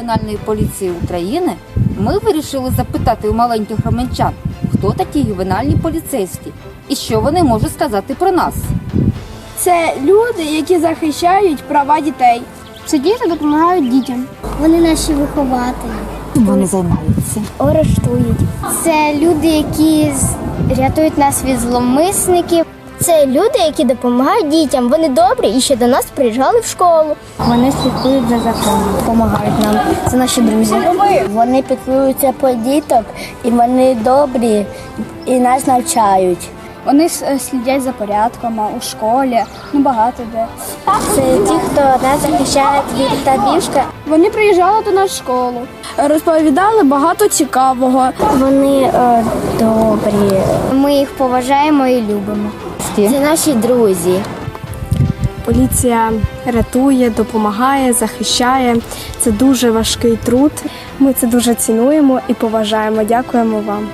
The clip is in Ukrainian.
Національної поліції України ми вирішили запитати у маленьких громадян, хто такі ювенальні поліцейські і що вони можуть сказати про нас. Це люди, які захищають права дітей. Це діти допомагають дітям. Вони наші вихователі. Вони займаються. Арештують. Це люди, які рятують нас від зловмисників. Це люди, які допомагають дітям. Вони добрі і ще до нас приїжджали в школу. Вони слідкують за законом, допомагають нам. Це наші друзі. Вони піклуються про діток, і вони добрі і нас навчають. Вони слідять за порядком у школі, ну багато де. Це ті, хто нас захищає від табішка. Вони приїжджали до нас в школу, розповідали багато цікавого. Вони е, добрі. Ми їх поважаємо і любимо. Це наші друзі. Поліція рятує, допомагає, захищає. Це дуже важкий труд. Ми це дуже цінуємо і поважаємо. Дякуємо вам.